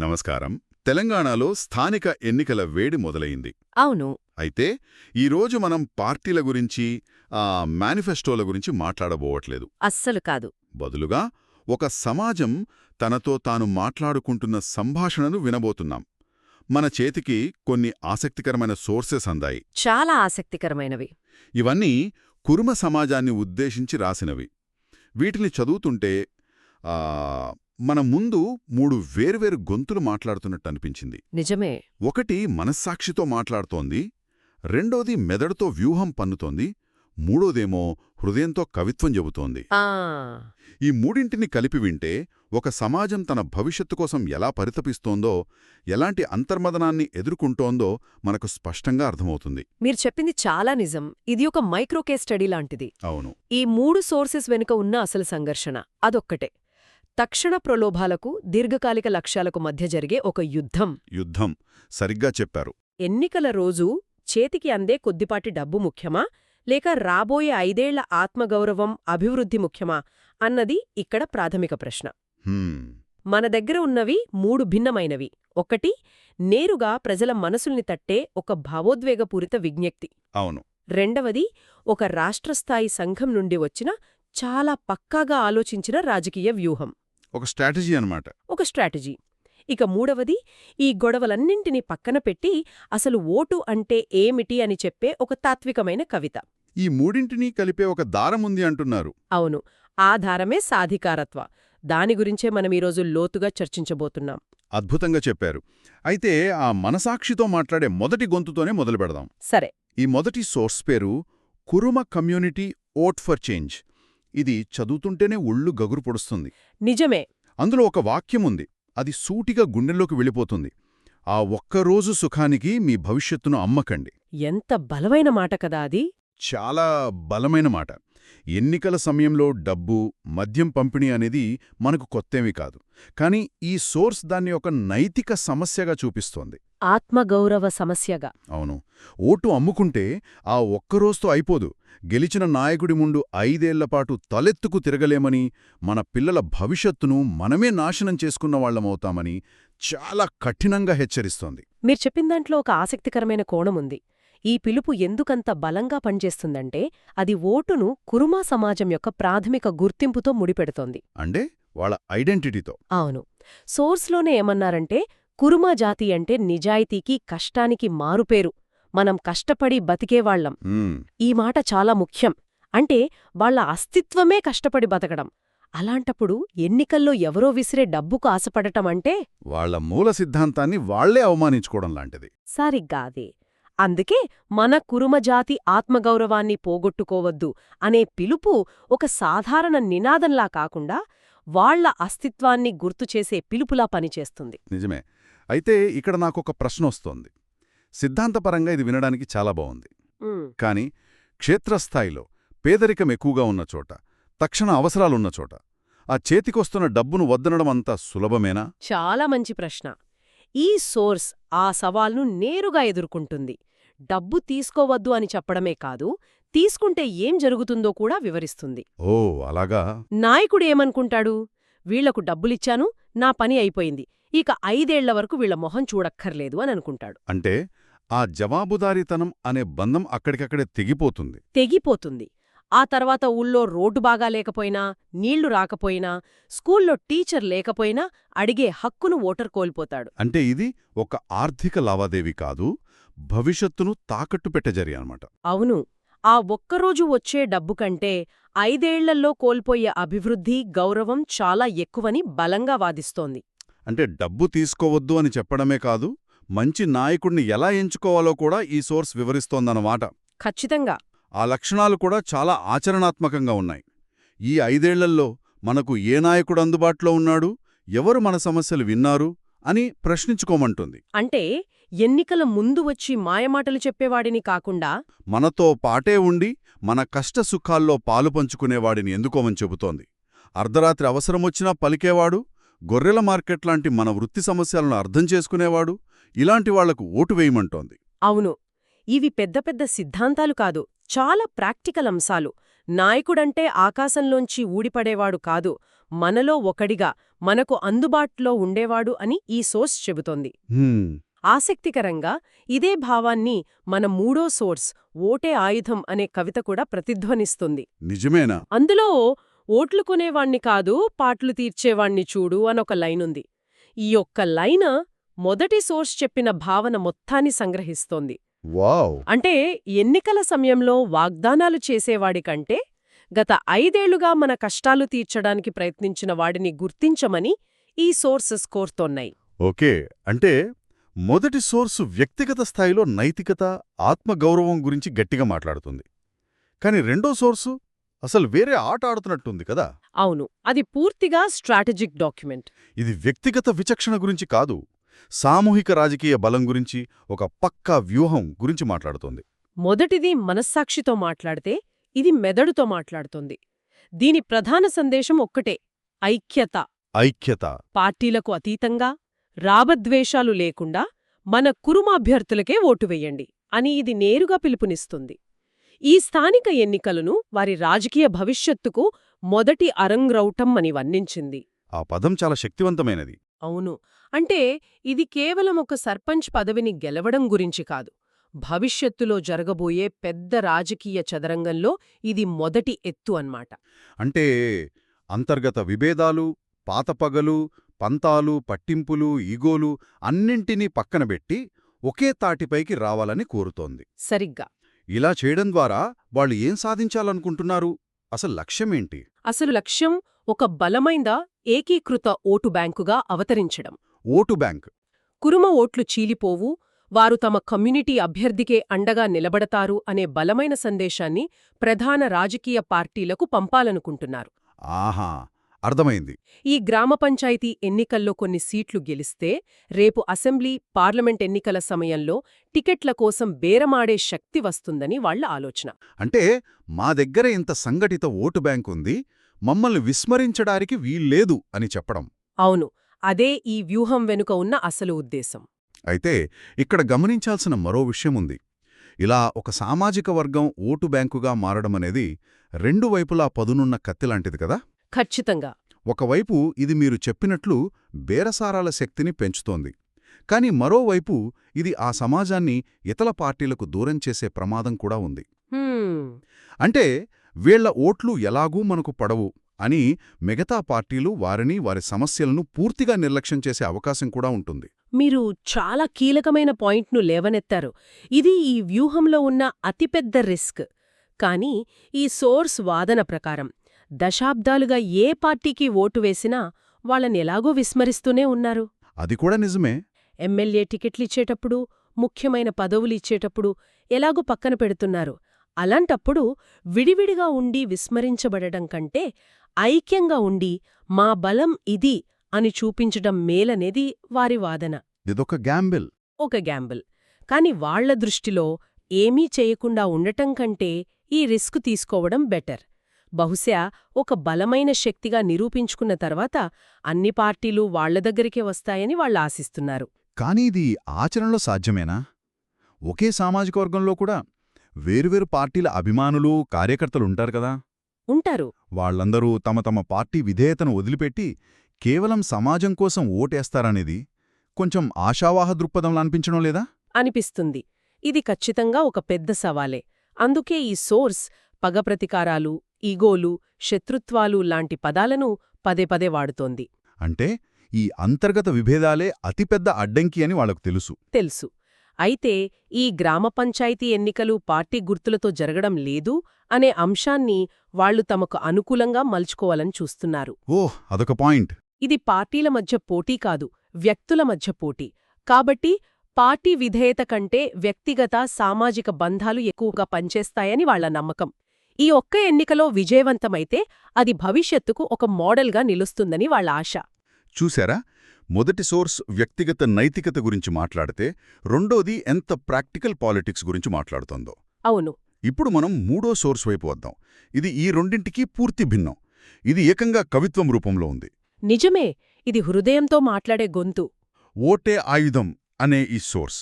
నమస్కారం. తెలంగాణలో స్థానిక ఎన్నికల వేడి మొదలైంది. అవును. అయితే ఈరోజు మనం పార్టీల గురించి ఆ మేనిఫెస్టోల గురించి మాట్లాడబోవట్లేదు. అస్సలు కాదు. బదులుగా ఒక సమాజం తనతో తాను మాట్లాడుకుంటున్న సంభాషణను వినబోతున్నాం. మన చేతికి కొన్ని ఆసక్తికరమైన సోర్సెస్ అందాయి. చాలా ఆసక్తికరమైనవి. ఇవన్నీ కురుమ సమాజాన్ని ఉద్దేశించి రాసినవి. వీటిని చదువుతుంటే మన ముందు మూడు వేర్వేరు గొంతులు మాట్లాడుతున్నట్టు అనిపించింది. నిజమే. ఒకటి మనస్సాక్షితో మాట్లాడుతోంది రెండోది మెదడుతో వ్యూహం పన్నుతోంది మూడోదేమో హృదయంతో కవిత్వం చెబుతోంది. ఆ. ఈ మూడింటిని కలిపి వింటే ఒక సమాజం తన భవిష్యత్తు కోసం ఎలా పరితపిస్తోందో ఎలాంటి అంతర్మదనాన్ని ఎదుర్కొంటోందో మనకు స్పష్టంగా అర్థమవుతుంది. మీరు చెప్పింది చాలా నిజం. ఇది ఒక మైక్రో కేస్ స్టడీ లాంటిది. అవును. ఈ మూడు సోర్సెస్ వెనుక ఉన్న అసలు సంఘర్షణ అదొక్కటే. తక్షణ ప్రలోభాలకు దీర్ఘకాలిక లక్ష్యాలకు మధ్య జరిగే ఒక యుద్ధం. యుద్ధం. సరిగ్గా చెప్పారు. ఎన్నికల రోజు చేతికి అందే కొద్దిపాటి డబ్బు ముఖ్యమా? లేక రాబోయే ఐదేళ్ళ ఆత్మగౌరవం అభివృద్ధి ముఖ్యమా? అన్నది ఇక్కడ ప్రాథమిక ప్రశ్న. మన దగ్గర ఉన్నవి మూడు భిన్నమైనవి. ఒకటి నేరుగా ప్రజల మనసుల్ని తట్టే ఒక భావోద్వేగపూరిత విజ్ఞప్తి. అవును. రెండవది ఒక రాష్ట్రస్థాయి సంఘం నుండి వచ్చిన చాలా పక్కాగా ఆలోచించిన రాజకీయ వ్యూహం. ఒక స్ట్రాటజీ అన్నమాట. ఒక స్ట్రాటజీ. ఇక మూడవది ఈ గొడవలన్నింటినీ పక్కన పెట్టి అసలు ఓటు అంటే ఏమిటి అని చెప్పే ఒక తాత్వికమైన కవిత. ఈ మూడింటినీ కలిపే ఒక దారం ఉంది అంటున్నారు. అవును ఆధారమే సాధికారత్వ. దాని గురించే మనం ఈరోజు లోతుగా చర్చించబోతున్నాం. అద్భుతంగా చెప్పారు. అయితే ఆ మనసాక్షితో మాట్లాడే మొదటి గొంతుతోనే మొదలు పెడదాం సరే. ఈ మొదటి సోర్స్ పేరు Kuruma community vote for change. ఇది చదువుతుంటేనే ఒళ్ళు గగురు పొడుస్తుంది. నిజమే. అందులో ఒక వాక్యం ఉంది అది సూటిగా గుండెల్లోకి వెళ్ళిపోతుంది. ఆ ఒక్కరోజు సుఖానికి మీ భవిష్యత్తును అమ్మకండి. ఎంత బలమైన మాట కదా అది. చాలా బలమైన మాట. ఎన్నికల సమయంలో డబ్బు మద్యం పంపిణీ అనేది మనకు కొత్తేమీ కాదు. కానీ ఈ సోర్స్ దాన్ని ఒక నైతిక సమస్యగా చూపిస్తోంది. ఆత్మగౌరవ సమస్యగా. అవును. ఓటు అమ్ముకుంటే ఆ ఒక్కరోజుతో అయిపోదు. గెలిచిన నాయకుడి ముందు ఐదేళ్ళపాటు తలెత్తుకు తిరగలేమని మన పిల్లల భవిష్యత్తును మనమే నాశనం చేసుకున్న వాళ్ళమవుతామని చాలా కఠినంగా హెచ్చరిస్తోంది. మీరు చెప్పిన దాంట్లో ఒక ఆసక్తికరమైన కోణముంది ఈ పిలుపు ఎందుకంత బలంగా పనిచేస్తుందంటే అది ఓటును కురుమా సమాజం యొక్క ప్రాథమిక గుర్తింపుతో ముడిపెడుతోంది. అంటే వాళ్ళ ఐడెంటిటీతో. అవును. సోర్స్లోనే ఏమన్నారంటే కురుమా జాతి అంటే నిజాయితీకి కష్టానికి మారుపేరు. మనం కష్టపడి బతికేవాళ్ళం ఈ మాట చాలా ముఖ్యం. అంటే వాళ్ళ అస్తిత్వమే కష్టపడి బతకడం. అలాంటప్పుడు ఎన్నికల్లో ఎవరో విసిరే డబ్బుకు ఆశపడటం అంటే? వాళ్ళ మూల సిద్ధాంతాన్ని వాళ్ళే అవమానించుకోవడం లాంటిది. సరిగ్గాదే. అందుకే మన కురుమజాతి ఆత్మగౌరవాన్ని పోగొట్టుకోవద్దు అనే పిలుపు ఒక సాధారణ నినాదంలా కాకుండా వాళ్ళ అస్తిత్వాన్ని గుర్తుచేసే పిలుపులా పనిచేస్తుంది. నిజమే. అయితే ఇక్కడ నాకొక ప్రశ్న వస్తోంది సిద్ధాంతపరంగా ఇది వినడానికి చాలా ఉమ్, కాని క్షేత్రస్థాయిలో పేదరికం ఎక్కువగా ఉన్న చోట తక్షణ అవసరాలున్న చోట ఆ చేతికొస్తున్న డబ్బును వద్దనడం అంత సులభమేనా? చాలా మంచి ప్రశ్న. ఈ సోర్స్ ఆ సవాల్ను నేరుగా ఎదుర్కొంటుంది. డబ్బు తీసుకోవద్దు అని చెప్పడమే కాదు తీసుకుంటే ఏం జరుగుతుందో కూడా వివరిస్తుంది. ఓ అలాగా? నాయకుడు ఏమనుకుంటాడు? వీళ్ళకు డబ్బులిచ్చాను నా పని అయిపోయింది. ఇక ఐదేళ్ళ వరకు వీళ్ళ మొహం చూడక్కర్లేదు అని అనుకుంటాడు. అంటే ఆ జవాబుదారీతనం అనే బంధం అక్కడికక్కడే తెగిపోతుంది. తెగిపోతుంది. ఆ తర్వాత ఊళ్ళో రోడ్డు బాగా లేకపోయినా నీళ్ళు రాకపోయినా స్కూల్లో టీచర్ లేకపోయినా అడిగే హక్కును ఓటర్ కోల్పోతాడు. అంటే ఇది ఒక ఆర్థిక లావాదేవీ కాదు భవిష్యత్తును తాకట్టు పెట్టజరి అనమాట అవును. ఆ ఒక్కరోజు వచ్చే డబ్బు కంటే ఐదేళ్ళలో కోల్పోయే అభివృద్ధి గౌరవం చాలా ఎక్కువని బలంగా వాదిస్తోంది. అంటే డబ్బు తీసుకోవద్దు అని చెప్పడమే కాదు మంచి నాయకుడిని ఎలా ఎంచుకోవాలో కూడా ఈ సోర్స్ వివరిస్తోందన్నమాట. ఖచ్చితంగా. ఆ లక్షణాలు కూడా చాలా ఆచరణాత్మకంగా ఉన్నాయి. ఈ ఐదేళ్ళల్లో మనకు ఏ నాయకుడు అందుబాటులో ఉన్నాడు ఎవరు మన సమస్యలు విన్నారు అని ప్రశ్నించుకోమంటుంది. అంటే ఎన్నికల ముందు వచ్చి మాయమాటలు చెప్పేవాడిని కాకుండా మనతో పాటే ఉండి మన కష్ట సుఖాల్లో పాలు పంచుకునేవాడిని ఎందుకోమని చెబుతోంది. అర్ధరాత్రి అవసరమొచ్చినా పలికేవాడు గొర్రెల మార్కెట్ లాంటి మన వృత్తి సమస్యలను అర్థం చేసుకునేవాడు ఇలాంటి వాళ్ళకు ఓటు వేయమంటోంది. అవును. ఇవి పెద్ద పెద్ద సిద్ధాంతాలు కాదు చాలా ప్రాక్టికల్ అంశాలు. నాయకుడంటే ఆకాశంలోంచి ఊడిపడేవాడు కాదు మనలో ఒకడిగా మనకు అందుబాటులో ఉండేవాడు అని ఈ సోర్స్ చెబుతోంది. ఆసక్తికరంగా ఇదే భావాన్ని మన మూడో సోర్స్ ఓటే ఆయుధం అనే కవిత కూడా ప్రతిధ్వనిస్తుంది. నిజమేనా? అందులో ఓట్లు కొనేవాణ్ణి కాదు పాట్లు తీర్చేవాణ్ణి చూడు అనొక లైనుంది. ఈ ఒక్క లైన్ మొదటి సోర్స్ చెప్పిన భావన మొత్తాన్ని సంగ్రహిస్తోంది. వావ్! అంటే ఎన్నికల సమయంలో వాగ్దానాలు చేసేవాడి కంటే గత ఐదేళ్ళుగా మన కష్టాలు తీర్చడానికి ప్రయత్నించిన వాడిని గుర్తించమని ఈ సోర్సెస్ కోరుతోన్నాయి ఓకే. అంటే మొదటి సోర్సు వ్యక్తిగత స్థాయిలో నైతికత ఆత్మగౌరవం గురించి గట్టిగా మాట్లాడుతుంది. కాని రెండో సోర్సు అసలు వేరే ఆట ఆడుతున్నట్టుంది కదా. అవును. అది పూర్తిగా స్ట్రాటజిక్ డాక్యుమెంట్. ఇది వ్యక్తిగత విచక్షణ గురించి కాదు. సామూహిక రాజకీయ బలం గురించి ఒక పక్కా వ్యూహం గురించి మాట్లాడుతోంది. మొదటిది మనస్సాక్షితో మాట్లాడితే ఇది మెదడుతో మాట్లాడుతోంది. దీని ప్రధాన సందేశం ఒక్కటే ఐక్యత. ఐక్యత. పార్టీలకు అతీతంగా రాబద్వేషాలు లేకుండా మన కురుమాభ్యర్థులకే ఓటు వెయ్యండి అని ఇది నేరుగా పిలుపునిస్తుంది. ఈ స్థానిక ఎన్నికలను వారి రాజకీయ భవిష్యత్తుకు మొదటి అరంగ్రౌటం అని వర్ణించింది. ఆ పదం చాలా శక్తివంతమైనది. అవును. అంటే ఇది కేవలం ఒక సర్పంచ్ పదవిని గెలవడం గురించి కాదు. భవిష్యత్తులో జరగబోయే పెద్ద రాజకీయ చదరంగంలో ఇది మొదటి ఎత్తు అన్మాట అంటే అంతర్గత విభేదాలు పాతపగలు పంతాలు పట్టింపులు ఈగోలు అన్నింటినీ పక్కనబెట్టి ఒకే తాటిపైకి రావాలని కోరుతోంది. సరిగ్గా. ఇలా చేయడం ద్వారా వాళ్ళు ఏం సాధించాలనుకుంటున్నారు? అసలు లక్ష్యమేంటి అసలు లక్ష్యం ఒక బలమైన ఏకీకృత ఓటు బ్యాంకుగా అవతరించడం? Vote bank. కురుమ ఓట్లు చీలిపోవు వారు తమ కమ్యూనిటీ అభ్యర్థికే అండగా నిలబడతారు అనే బలమైన సందేశాన్ని ప్రధాన రాజకీయ పార్టీలకు పంపాలనుకుంటున్నారు. ఆహా! అర్థమైంది. ఈ గ్రామ పంచాయతీ ఎన్నికల్లో కొన్ని సీట్లు గెలిస్తే రేపు అసెంబ్లీ పార్లమెంట్ ఎన్నికల సమయంలో టికెట్ల కోసం బేరమాడే శక్తి వస్తుందని వాళ్ళ ఆలోచన. అంటే మా దగ్గర ఇంత సంఘటిత ఓటు బ్యాంక్ ఉంది మమ్మల్ని విస్మరించడానికి వీల్లేదు అని చెప్పడం. అవును అదే ఈ వ్యూహం వెనుక ఉన్న అసలు ఉద్దేశం. అయితే ఇక్కడ గమనించాల్సిన మరో విషయముంది ఇలా ఒక సామాజిక వర్గం ఓటు బ్యాంకుగా మారడమనేది రెండు వైపులా పదునున్న కత్తిలాంటిది కదా. ఖచ్చితంగా. ఒకవైపు ఇది మీరు చెప్పినట్లు బేరసారాల శక్తిని పెంచుతోంది. కాని మరోవైపు ఇది ఆ సమాజాన్ని ఇతల పార్టీలకు దూరం చేసే ప్రమాదం కూడా ఉంది. అంటే వీళ్ళ ఓట్లు ఎలాగూ మనకు పడవు అని మిగతా పార్టీలు వారిని వారి సమస్యలను పూర్తిగా నిర్లక్ష్యం చేసే అవకాశం కూడా ఉంటుంది. మీరు చాలా కీలకమైన పాయింట్ను లేవనెత్తారు. ఇది ఈ వ్యూహంలో ఉన్న అతిపెద్ద రిస్క్. కానీ ఈ సోర్స్ వాదన ప్రకారం. దశాబ్దాలుగా ఏ పార్టీకి ఓటు వేసినా వాళ్ళని ఎలాగో విస్మరిస్తూనే ఉన్నారు. అది కూడా నిజమే. ఎమ్మెల్యే టికెట్లిచ్చేటప్పుడు ముఖ్యమైన పదవులిచ్చేటప్పుడు ఎలాగో పక్కన పెడుతున్నారు. అలాంటప్పుడు విడివిడిగా ఉండి విస్మరించబడడం కంటే ఐక్యంగా ఉండి మా బలం ఇది అని చూపించడం మేలనేది వారి వాదన. ఇదొక గ్యాంబిల్. ఒక గ్యాంబుల్. కాని వాళ్ళ దృష్టిలో ఏమీ చేయకుండా ఉండటం కంటే ఈ రిస్క్ తీసుకోవడం బెటర్. బహుశా ఒక బలమైన శక్తిగా నిరూపించుకున్న తర్వాత అన్ని పార్టీలు వాళ్ళ దగ్గరికే వస్తాయని వాళ్ళు ఆశిస్తున్నారు. కానీ ఇది ఆచరణలో సాధ్యమేనా? ఒకే సామాజిక వర్గంలో కూడా వేరువేరు పార్టీల అభిమానులు కార్యకర్తలుంటారు కదా? ఉంటారు. వాళ్ళందరూ తమ తమ పార్టీ విధేయతను వదిలిపెట్టి కేవలం సమాజం కోసం ఓటేస్తారనేది కొంచెం ఆశావాహ దృక్పథంలా అనిపించడం లేదా? అనిపిస్తుంది. ఇది ఖచ్చితంగా ఒక పెద్ద సవాలే. అందుకే ఈ సోర్స్ పగప్రతికారాలు ఈగోలు శత్రుత్వాలు లాంటి పదాలను పదే పదే వాడుతోంది. అంటే ఈ అంతర్గత విభేదాలే అతిపెద్ద అడ్డంకి అని వాళ్ళకు తెలుసు. తెలుసు. అయితే ఈ గ్రామ పంచాయతీ ఎన్నికలు పార్టీ గుర్తులతో జరగడం లేదు అనే అంశాన్ని వాళ్ళు తమకు అనుకూలంగా మలుచుకోవాలని చూస్తున్నారు. ఓహ్ అదొక పాయింట్. ఇది పార్టీల మధ్య పోటీ కాదు వ్యక్తుల మధ్య పోటీ. కాబట్టి పార్టీ విధేయత కంటే వ్యక్తిగత సామాజిక బంధాలు ఎక్కువగా పనిచేస్తాయని వాళ్ళ నమ్మకం. ఈ ఒక్క ఎన్నికలో విజయవంతమైతే అది భవిష్యత్తుకు ఒక మోడల్గా నిలుస్తుందని వాళ్ళ ఆశ. చూశారా మొదటి సోర్స్ వ్యక్తిగత నైతికత గురించి మాట్లాడితే రెండోది ఎంత ప్రాక్టికల్ పాలిటిక్స్ గురించి మాట్లాడుతోందో. అవును. ఇప్పుడు మనం మూడో సోర్స్ వైపు వద్దాం. ఇది ఈ రెండింటికీ పూర్తి భిన్నం. ఇది ఏకంగా కవిత్వం రూపంలో ఉంది. నిజమే. ఇది హృదయంతో మాట్లాడే గొంతు. ఓటే ఆయుధం అనే ఈ సోర్స్.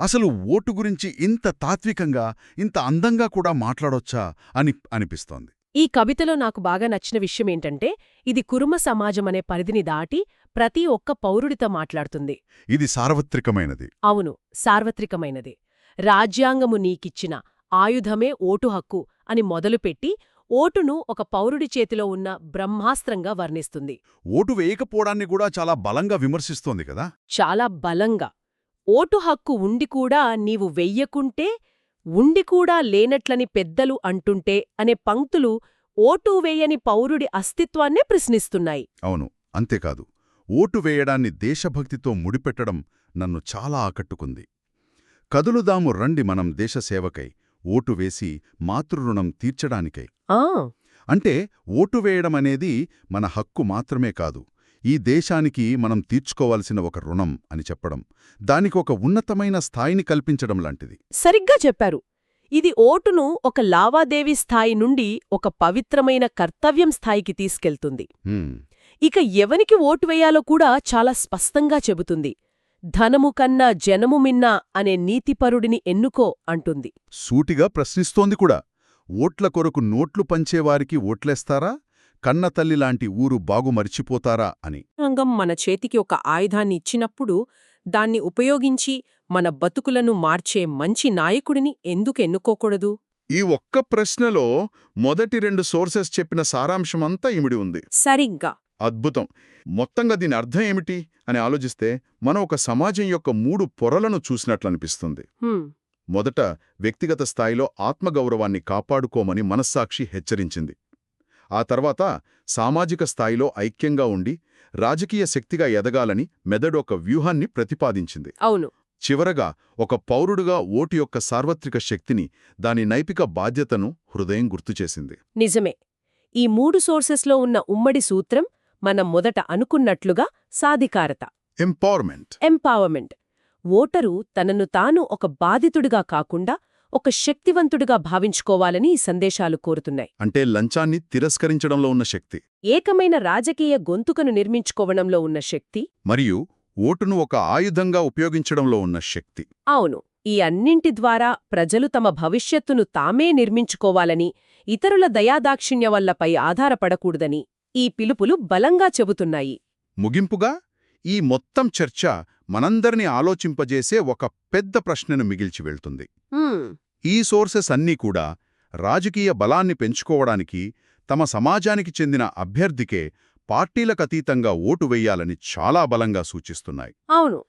అసలు ఓటు గురించి ఇంత తాత్వికంగా ఇంత అందంగా కూడా మాట్లాడొచ్చా అని అనిపిస్తోంది. ఈ కవితలో నాకు బాగా నచ్చిన విషయమేంటంటే ఇది కురుమ సమాజం అనే పరిధిని దాటి ప్రతి ఒక్క పౌరుడితో మాట్లాడుతుంది. ఇది సార్వత్రికమైనది. అవును సార్వత్రికమైనది. రాజ్యాంగము నీకిచ్చిన ఆయుధమే ఓటు హక్కు అని మొదలుపెట్టి ఓటును ఒక పౌరుడి చేతిలో ఉన్న బ్రహ్మాస్త్రంగా వర్ణిస్తుంది. ఓటు వేయకపోవడాన్ని కూడా చాలా బలంగా విమర్శిస్తోంది కదా? చాలా బలంగా. ఓటు హక్కు ఉండి కూడా నీవు వెయ్యకుంటే ఉండి కూడా లేనట్లని పెద్దలు అంటుంటే అనే పంక్తులు ఓటు వేయని పౌరుడి అస్తిత్వాన్నే ప్రశ్నిస్తున్నాయి. అవును అంతేకాదు ఓటు వేయడాన్ని దేశభక్తితో ముడిపెట్టడం నన్ను చాలా ఆకట్టుకుంది. కదులుదాము రండి మనం దేశసేవకై ఓటు వేసి మాతృరుణం తీర్చడానికై. ఆ! అంటే ఓటు వేయడం అనేది మన హక్కు మాత్రమే కాదు ఈ దేశానికి మనం తీర్చుకోవాల్సిన ఒక రుణం అని చెప్పడం దానికి ఒక ఉన్నతమైన స్థాయిని కల్పించడం లాంటిది. సరిగ్గా చెప్పారు. ఇది ఓటును ఒక లావాదేవీ స్థాయి నుండి ఒక పవిత్రమైన కర్తవ్యం స్థాయికి తీసుకెళ్తుంది. ఇక ఎవనికి ఓటు వేయాలో కూడా చాలా స్పష్టంగా చెబుతుంది. ధనము కన్నా జనము మిన్నా అనే నీతిపరుడిని ఎన్నుకో అంటుంది. సూటిగా ప్రశ్నిస్తోంది కూడా. ఓట్ల కొరకు నోట్లు పంచేవారికి ఓట్లేస్తారా? కన్నతల్లి లాంటి ఊరు బాగు మరిచిపోతారా అని. రంగం మన చేతికి ఒక ఆయుధాన్ని ఇచ్చినప్పుడు దాన్ని ఉపయోగించి మన బతుకులను మార్చే మంచి నాయకుడిని ఎందుకు ఎన్నుకోకూడదు? ఈ ఒక్క ప్రశ్నలో మొదటి రెండు సోర్సెస్ చెప్పిన సారాంశమంతా ఇమిడి ఉంది. సరిగ్గా. అద్భుతం. మొత్తంగా దీని అర్థం ఏమిటి అని ఆలోచిస్తే మనం ఒక సమాజం యొక్క మూడు పొరలను చూసినట్లనిపిస్తుంది. మొదట వ్యక్తిగత స్థాయిలో ఆత్మగౌరవాన్ని కాపాడుకోమని మనస్సాక్షి హెచ్చరించింది. ఆ తర్వాత సామాజిక స్థాయిలో ఐక్యంగా ఉండి రాజకీయ శక్తిగా ఎదగాలని మెదడు ఒక వ్యూహాన్ని ప్రతిపాదించింది. అవును. చివరగా ఒక పౌరుడుగా ఓటు యొక్క సార్వత్రిక శక్తిని దాని నైతిక బాధ్యతను హృదయం గుర్తుచేసింది నిజమే. ఈ మూడు సోర్సెస్లో ఉన్న ఉమ్మడి సూత్రం మనం మొదట అనుకున్నట్లుగా సాధికారత. ఎంపవర్మెంట్ ఎంపవర్మెంట్ ఓటరు తనను తాను ఒక బాధితుడిగా కాకుండా ఒక శక్తివంతుడిగా భావించుకోవాలని ఈ సందేశాలు కోరుతున్నాయి. అంటే లంచాన్ని తిరస్కరించడంలో ఉన్న శక్తి. ఏకమైన రాజకీయ గొంతుకను నిర్మించుకోవడంలో ఉన్న శక్తి. మరియు ఓటును ఒక ఆయుధంగా ఉపయోగించడంలో ఉన్న శక్తి. అవును ఈ అన్నింటి ద్వారా ప్రజలు తమ భవిష్యత్తును తామే నిర్మించుకోవాలని ఇతరుల దయాదాక్షిణ్య వల్లపై ఆధారపడకూడదని ఈ పిలుపులు బలంగా చెబుతున్నాయి. ముగింపుగా ఈ మొత్తం చర్చ మనందరినీ ఆలోచింపజేసే ఒక పెద్ద ప్రశ్నను మిగిల్చి వెళ్తుంది. ఈ సోర్సెస్ అన్నీ కూడా రాజకీయ బలాన్ని పెంచుకోవడానికి తమ సమాజానికి చెందిన అభ్యర్థికే పార్టీలకతీతంగా ఓటు వెయ్యాలని చాలా బలంగా సూచిస్తున్నాయి. అవును.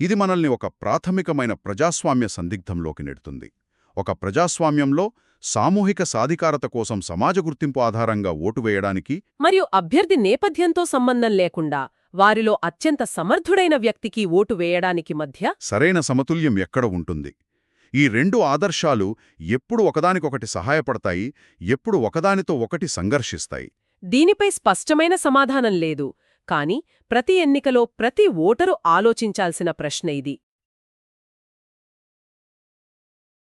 ఇది మనల్ని ఒక ప్రాథమికమైన ప్రజాస్వామ్య సందిగ్ధంలోకి నెడుతుంది. ఒక ప్రజాస్వామ్యంలో సామూహిక సాధికారత కోసం సమాజ గుర్తింపు ఆధారంగా ఓటు వేయడానికి మరియు అభ్యర్థి నేపథ్యంతో సంబంధం లేకుండా వారిలో అత్యంత సమర్థుడైన వ్యక్తికి ఓటు వేయడానికి మధ్య సరైన సమతుల్యం ఎక్కడ ఉంటుంది? ఈ రెండు ఆదర్శాలు ఎప్పుడు ఒకదానికొకటి సహాయపడతాయి ఎప్పుడు ఒకదానితో ఒకటి సంఘర్షిస్తాయి. దీనిపై స్పష్టమైన సమాధానం లేదు కాని ప్రతి ఎన్నికలో ప్రతి ఓటరు ఆలోచించాల్సిన ప్రశ్న ఇది.